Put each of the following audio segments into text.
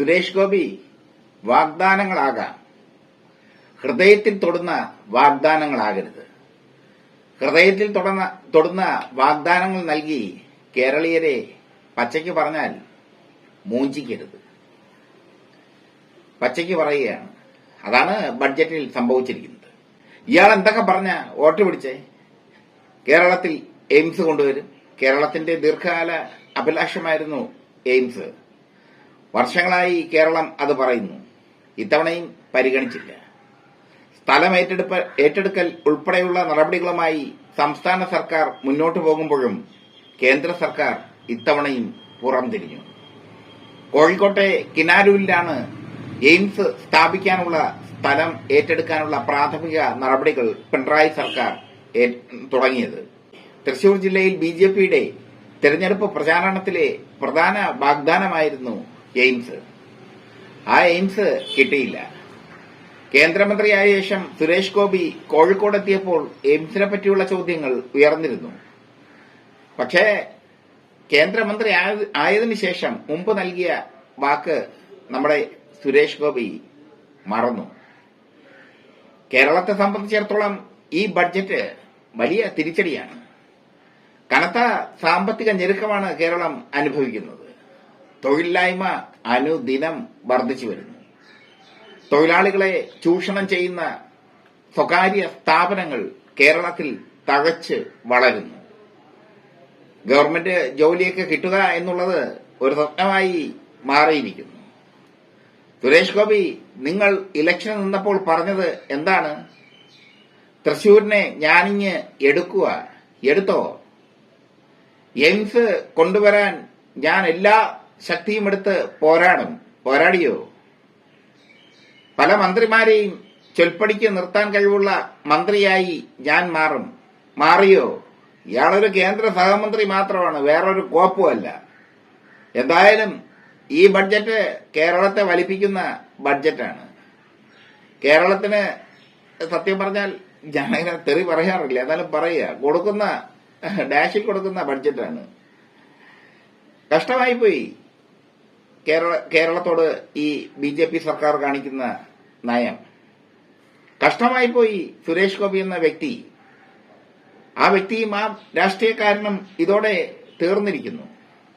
സുരേഷ് ഗോപി വാഗ്ദാനങ്ങളാകാം. ഹൃദയത്തിൽ തൊടുന്ന വാഗ്ദാനങ്ങളാകരുത്. ഹൃദയത്തിൽ തൊടുന്ന തൊടുന്ന വാഗ്ദാനങ്ങൾ നൽകി കേരളീയരെ പച്ചയ്ക്ക് പറഞ്ഞാൽ മൂഞ്ചിക്കരുത്. പച്ചയ്ക്ക് പറയുകയാണ്. അതാണ് ബഡ്ജറ്റിൽ സംഭവിച്ചിരിക്കുന്നത്. ഇയാൾ എന്തൊക്കെ പറഞ്ഞ വോട്ട് പിടിച്ചേ? കേരളത്തിൽ എയിംസ് കൊണ്ടുവരും. കേരളത്തിന്റെ ദീർഘകാല അഭിലാഷമായിരുന്നു എയിംസ്. വർഷങ്ങളായി കേരളം അത് പറയുന്നു. ഇത്തവണയും പരിഗണിച്ചില്ല. സ്ഥലം ഏറ്റെടുപ്പ് ഏറ്റെടുക്കൽ ഉൾപ്പെടെയുള്ള നടപടികളുമായി സംസ്ഥാന സർക്കാർ മുന്നോട്ടു പോകുമ്പോഴും കേന്ദ്ര സർക്കാർ ഇത്തവണയും പുറംതിരിഞ്ഞു. കോഴിക്കോട്ടെ കിനാരൂരിലാണ് എയിംസ് സ്ഥാപിക്കാനുള്ള സ്ഥലം ഏറ്റെടുക്കാനുള്ള പ്രാഥമിക നടപടികൾ പിണറായി സർക്കാർ തുടങ്ങിയത്. തൃശൂർ ജില്ലയിൽ ബി ജെ പിയുടെ തെരഞ്ഞെടുപ്പ് പ്രചാരണത്തിലെ പ്രധാന വാഗ്ദാനമായിരുന്നു എയിംസ്. ആ എയിംസ് കിട്ടിയില്ല. കേന്ദ്രമന്ത്രിയായ ശേഷം സുരേഷ് ഗോപി കോഴിക്കോടെത്തിയപ്പോൾ എയിംസിനെ പറ്റിയുള്ള ചോദ്യങ്ങൾ ഉയർന്നിരുന്നു. പക്ഷേ കേന്ദ്രമന്ത്രി ആയ- ആയതിനു ശേഷം മുമ്പ് നൽകിയ വാക്ക് നമ്മുടെ സുരേഷ് ഗോപി മറന്നു. കേരളത്തെ സംബന്ധിച്ചിടത്തോളം ഈ ബഡ്ജറ്റ് വലിയ തിരിച്ചടിയാണ്. കനത്ത സാമ്പത്തിക ഞെരുക്കമാണ് കേരളം അനുഭവിക്കുന്നത്. തൊഴിലില്ലായ്മ അനുദിനം വർദ്ധിച്ചു വരുന്നു. തൊഴിലാളികളെ ചൂഷണം ചെയ്യുന്ന സ്വകാര്യ സ്ഥാപനങ്ങൾ കേരളത്തിൽ തകച്ച് വളരുന്നു. ഗവൺമെന്റ് ജോലിയൊക്കെ കിട്ടുക എന്നുള്ളത് ഒരു സ്വപ്നമായി മാറിയിരിക്കുന്നു. സുരേഷ് ഗോപി നിങ്ങൾ ഇലക്ഷൻ നിന്നപ്പോൾ പറഞ്ഞത് എന്താണ്? തൃശൂരിനെ ഞാനിഞ്ഞ് എടുക്കുക എടുത്തോ? എയിംസ് കൊണ്ടുവരാൻ ഞാൻ എല്ലാ ശക്തിയും എടുത്ത് പോരാടും. പോരാടിയോ? പല മന്ത്രിമാരെയും ചൊൽപ്പടിക്ക് നിർത്താൻ കഴിവുള്ള മന്ത്രിയായി ഞാൻ മാറും. മാറിയോ? ഇയാളൊരു കേന്ദ്ര സഹമന്ത്രി മാത്രമാണ് വേറൊരു കോപ്പുമല്ല എന്തായാലും ഈ ബഡ്ജറ്റ് കേരളത്തെ വലിപ്പിക്കുന്ന ബഡ്ജറ്റാണ്. കേരളത്തിന് സത്യം പറഞ്ഞാൽ ഞാനങ്ങനെ തെറി പറയാറില്ല. എന്നാലും പറയുക കൊടുക്കുന്ന ഡാഷിൽ കൊടുക്കുന്ന ബഡ്ജറ്റാണ്. കഷ്ടമായി പോയി കേരള കേരളത്തോട് ഈ ബി ജെ പി സർക്കാർ കാണിക്കുന്ന നയം. കഷ്ടമായി പോയി സുരേഷ് ഗോപി എന്ന വ്യക്തി. ആ വ്യക്തിയും ആ രാഷ്ട്രീയക്കാരനും ഇതോടെ തീർന്നിരിക്കുന്നു.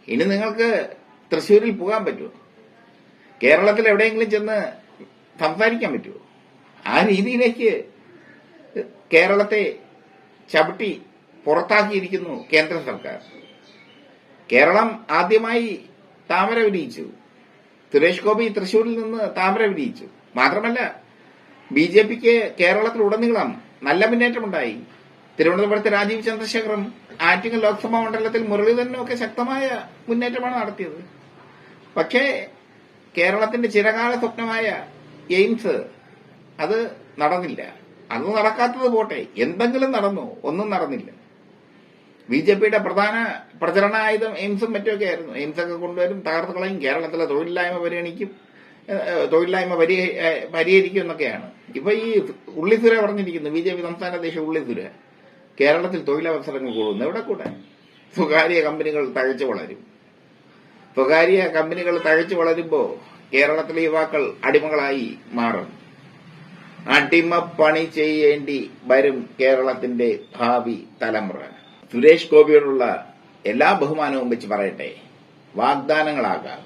ഇനി നിങ്ങൾക്ക് തൃശൂരിൽ പോകാൻ പറ്റുമോ? കേരളത്തിൽ എവിടെയെങ്കിലും ചെന്ന് സംസാരിക്കാൻ പറ്റുമോ? ആ രീതിയിലേക്ക് കേരളത്തെ ചവിട്ടി പുറത്താക്കിയിരിക്കുന്നു കേന്ദ്ര സർക്കാർ. കേരളം ആദ്യമായി താമര വിനയിച്ചു സുരേഷ് ഗോപി തൃശൂരിൽ നിന്ന് താമര വിനയിച്ചു മാത്രമല്ല ബി ജെ പിക്ക് കേരളത്തിലുടനീളം നല്ല മുന്നേറ്റമുണ്ടായി. തിരുവനന്തപുരത്ത് രാജീവ് ചന്ദ്രശേഖറും ആറ്റിങ്ങൽ ലോക്സഭാ മണ്ഡലത്തിൽ മുരളീധരനും ഒക്കെ ശക്തമായ മുന്നേറ്റമാണ് നടത്തിയത്. പക്ഷേ കേരളത്തിന്റെ ചിരകാല സ്വപ്നമായ എയിംസ് അത് നടന്നില്ല. അത് നടക്കാത്തത് പോട്ടെ എന്തെങ്കിലും നടന്നു ഒന്നും നടന്നില്ല. ബി ജെ പിയുടെ പ്രധാന പ്രചരണ ആയുധം എയിംസും മറ്റുമൊക്കെ ആയിരുന്നു. എയിംസൊക്കെ കൊണ്ടുവരും തകർത്ത് കളയും കേരളത്തിലെ തൊഴിലില്ലായ്മ പരിഗണിക്കും തൊഴിലില്ലായ്മ പരിഹരിക്കും എന്നൊക്കെയാണ്. ഇപ്പൊ ഈ ഉള്ളിസുര പറഞ്ഞിരിക്കുന്നു ബി ജെ പി സംസ്ഥാന അധ്യക്ഷൻ ഉള്ളിസുര. കേരളത്തിൽ തൊഴിലവസരങ്ങൾ കൂടുന്നു എവിടെ കൂടെ? സ്വകാര്യ കമ്പനികൾ തഴച്ചു വളരും. സ്വകാര്യ കമ്പനികൾ തഴച്ചു വളരുമ്പോ കേരളത്തിലെ യുവാക്കൾ അടിമകളായി മാറും. അടിമപ്പണി ചെയ്യേണ്ടി വരും കേരളത്തിന്റെ ഭാവി തലമുറ. സുരേഷ് ഗോപിയോടുള്ള എല്ലാ ബഹുമാനവും വെച്ച് പറയട്ടെ. വാഗ്ദാനങ്ങളാകാം.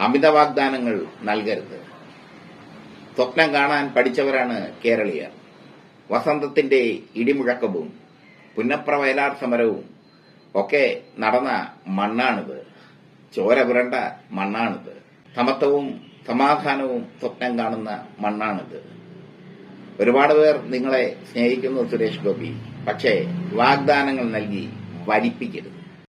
അമിത വാഗ്ദാനങ്ങൾ നൽകരുത്. സ്വപ്നം കാണാൻ പഠിച്ചവരാണ് കേരളീയർ. വസന്തത്തിന്റെ ഇടിമുഴക്കവും പുന്നപ്ര വയലാർ സമരവും ഒക്കെ നടന്ന മണ്ണാണിത്. ചോര പുരണ്ട മണ്ണാണിത്. സമത്വവും സമാധാനവും സ്വപ്നം കാണുന്ന മണ്ണാണിത്. ഒരുപാട് പേർ നിങ്ങളെ സ്നേഹിക്കുന്നു സുരേഷ് ഗോപി. പക്ഷേ വാഗ്ദാനങ്ങൾ നൽകി വലിപ്പിക്കരുത്